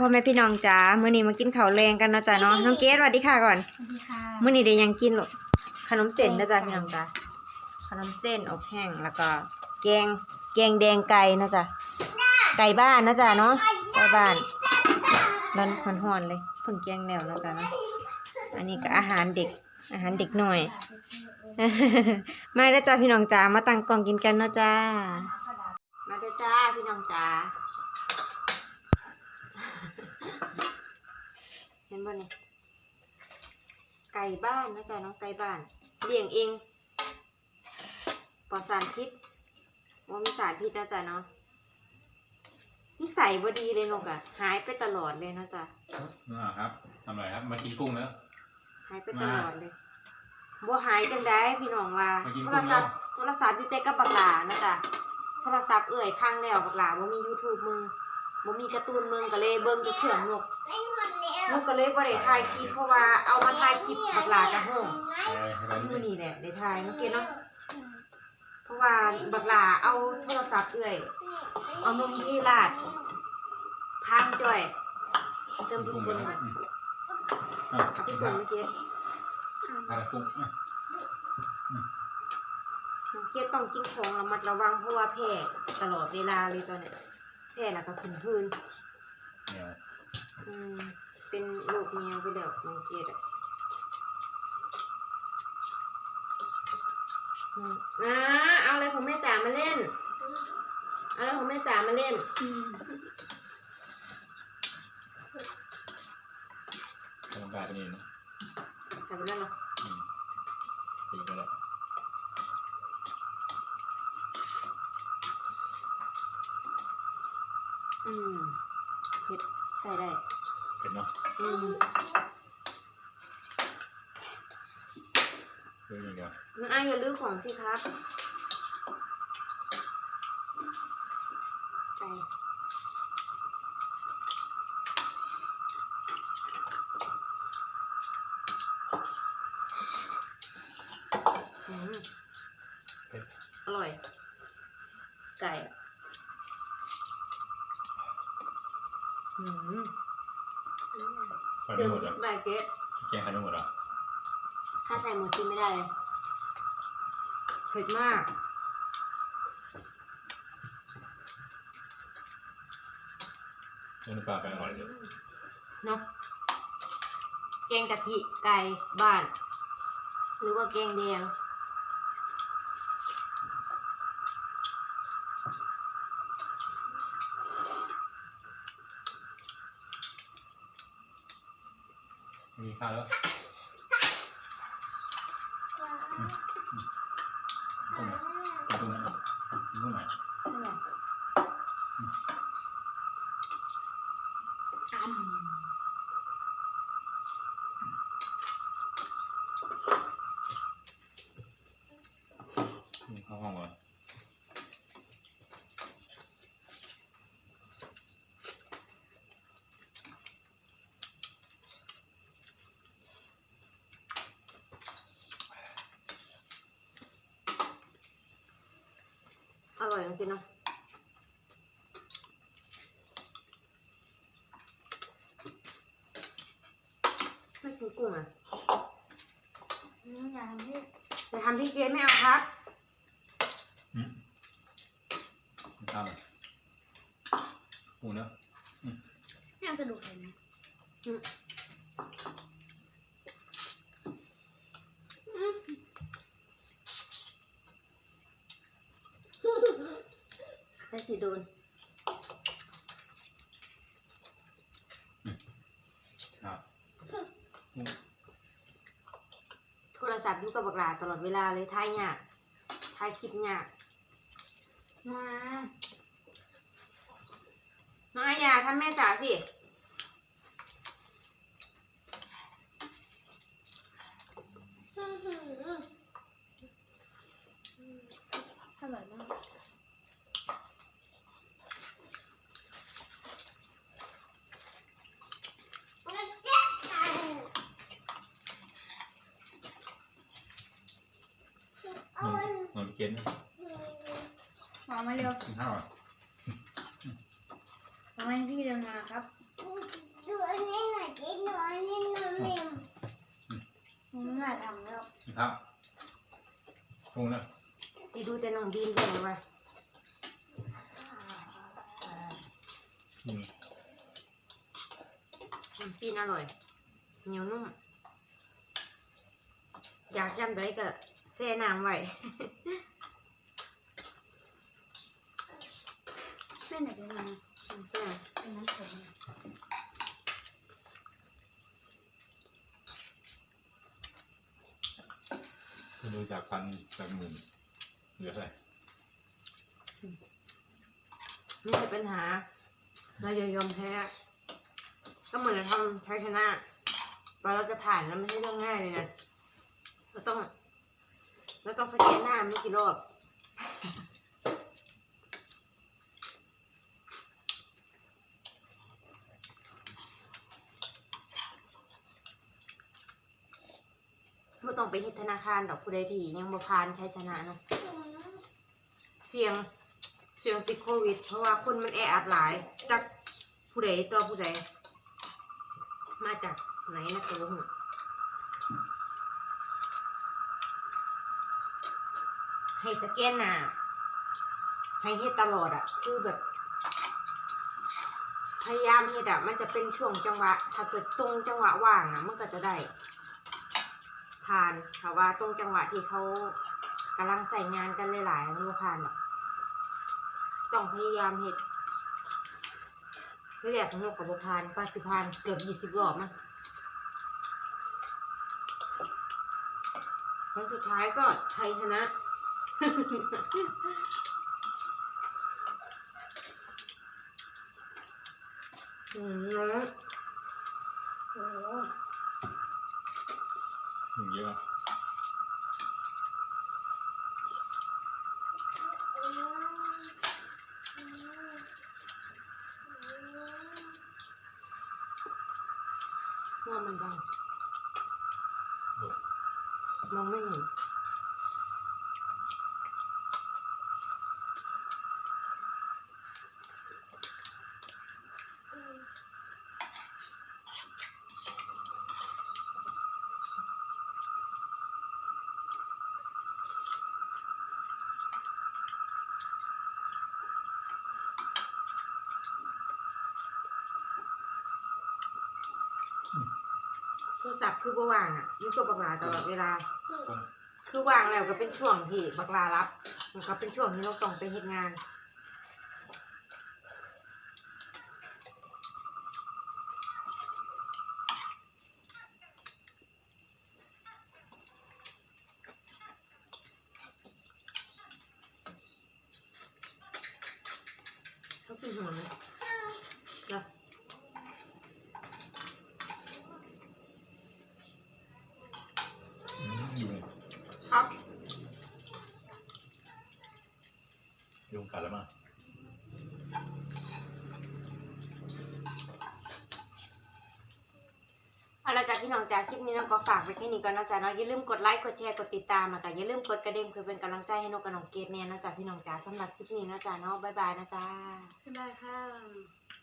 พ่อแม่พี่น้องจ๋ามื้อนี้มากินข้าวแรงกันเนาะจ้ะเนาะน้องเกดสวัสดีค่ะก่อนสวัสดีค่ะมื้อนี้ได้หยังกินลูกขนมเส้นนะจ๊ะพี่น้องจ๋าขนมเส้นอบแห้งแล้วก็แกงแกงแดงไก่นะจ๊ะไก่บ้านนะจ๊ะเนาะไก่บ้านร้อนหอนๆเลยเพิ่งแกงแล้วนะจ๊ะเนาะอันนี้ก็อาหารเด็กอาหารเด็กหน่อยมาเด้อจ้าพี่น้องจ๋ามาตั้งกล่องกินกันเนาะจ้ามาเด้อจ้าพี่น้องจ๋า เห็น บ่เนี่ยไก่บ้านนะจ๊ะน้องไก่บ้านเลี้ยงเองปลอดสารพิษว่ามีสารพิษนะจ๊ะเนาะนิสัยบ่ดีเลยนกอะหายไปตลอดเลยนะจ๊ะนะครับทำอะไรครับ มากินกุ้งแล้ว หายไปตลอดเลยบ่หายจังได้พี่น้องว่ามากินโทกุ้รงแล้ศัวพท์โทรศัพท์อยู่แต่กับบักหลานะจ๊ะโทรศัพท์เอ่ยพังแล้วบักหลาบ่มี YouTube มึงบ่มีการ์ตูนมึงก็เลยเบิ่งอยู่เครื่องนก นกก็เลยบ่ได้ถ่ายคลิปเพราะว่าเอามาถ่ายคลิปบักหลากะโหงเออให้มันมื้อนี้แหละได้ถ่ายเมื่อกี้เนาะเพราะว่าบักหลาเอาโทรศัพท์เอ่ยเอานมที่ลาดพังจ่อยเติมทุกคนแล้วค่ะอืมอะเอาพี่เบิ่งเมื่อกี้อะไรกุ้งอะน้องเกียต้องกินของระมัดระวังเพราะว่าแพ้ตลอดเวลาเลยตอนเนี้ยแพ้แล้วก็ขึ้นพื้นอืม เป็นโรคแมวไปแล้วน้องเกียอะอืมอ่าเอาอะไรของแม่จ๋ามาเล่น เอาอะไรของแม่จ๋ามาเล่นอืมธรรมดาเป็นนี่นะใส่ไปแล้วเหรออืมตีไปแล้วอืมเผ็ดใส่ได้ เป็นเนาะอืมเรื่องอย่างเดียวน้องอ้ายอย่าลื้อของสิครับไก่อืมเป็นอร่อย ไก่อะอืม ใครเติไม่มหมดพริอะกใบเกตแกงใครไม่หมดอะถ้าใส่หมดกินไม่ได้เลยเผ็ดมากเนื้อปลาไปอร่อยเลยเนาะแกงกะทิไก่บ้าน หรือว่าแกงแดง มีข้าวแล้วกุ้งกุ้งกุ้งกุ้งไหนอ้ำมีข้าวห้องก่อน จริงๆเนาะไม่กินกุ้งอะอืมอย่าทำให้จะทำพี่เกดไม่เอาครับอืมมีข้าวไหมกุ้งเนาะให้เอากระดูกเห็นไหม สิโดนครับกุ้งโทรศัพท์อยู่กับบักหลาตลอดเวลาเลยถ่ายยากถ่ายคลิปยากมาน้องอายาทำแม่จ๋าสิอร่อยมาก นหอมมาเร็วกินข้าวอะหอมให้พี่เร็วมาครับดูอันนี้หน่อยกินดูอยนี่หน่อยเร็ไม่าทำแล้วกินข้าวตรงนะไปดูแต่น้องดีนเป็นไงกินอร่อยเหนียวนุ่มอยากจำได้ก็แช่น้ำไว้ ส้นไหนเป็นยังไงแช่เป็นน้ำแข็งเนี่ยจะดูจากพันจากหมื่นเหลือเท่าไหร่ไม่ใช่ปัญหา เราอย่ายอมแพ้ ก็เหมือนเราทำไทยชนะตอนเราจะผ่านแล้วไม่ใช่เรื่องง่ายเลยนะ เราต้อง เราต้องสแกนหน้าไม่กี่รอบ ไม่ต้องไปเฮ็ดธนาคารดอกผู้ใดที่ยังบ่ผ่านใช้ชนะนะเสี่ยงเสี่ยงติดโควิด เพราะว่าคนมันแออัดหลาย จากผู้ใดต่อผู้ใดมาจากไหนนะตัวให้สแกนหน้าให้เฮ็ดตลอดอะคือแบบ พยายามเฮ็ดอะมันจะเป็นช่วงจังหวะ ถ้าเกิดตรงจังหวะว่างอะมันก็จะได้ ผ่านถ้าว่าตรงจังหวะที่เขากำลังใส่งานกันหลายๆมันผ่านหรอกต้องพยายามเฮ็ดเรียกนกกับบพานปาสิพานเกือบยี่สิบรอบมั้งครั้งสุดท้ายก็ไทยชนะ อืมเนอะโอ้ เยอะว่ามันดังโอ้มองไม่เห็น โทรศัพท์คือบ่ว่างอะอยุ่กับบักหลาตลอดเวลาคนคือว่างแล้วก็เป็นช่วงที่บักลารับแล้วก็เป็นช่วงที่เราต้องไปเฮ็ดงานเขากินหัวไหมจ้ะ อืมอยู่ ครับ ยุงกัดแล้วมั้ง เอา ละจาพี่น้องจ้าคลิปนี้น้องก็ฝากไว้แค่นี้ก่อนนะจ๊ะเนาะอย่าลืมกดไลค์กดแชร์กดติดตามนะจ๊ะอย่าลืมกดกระดิ่งเพื่อเป็นกำลังใจให้นกกับน้องเกดเนี่ยนะจ๊ะพี่น้องจ้าสำหรับคลิปนี้นะจ๊ะเนาะบ๊ายบายนะจ๊ะบ๊ายบายค่ะ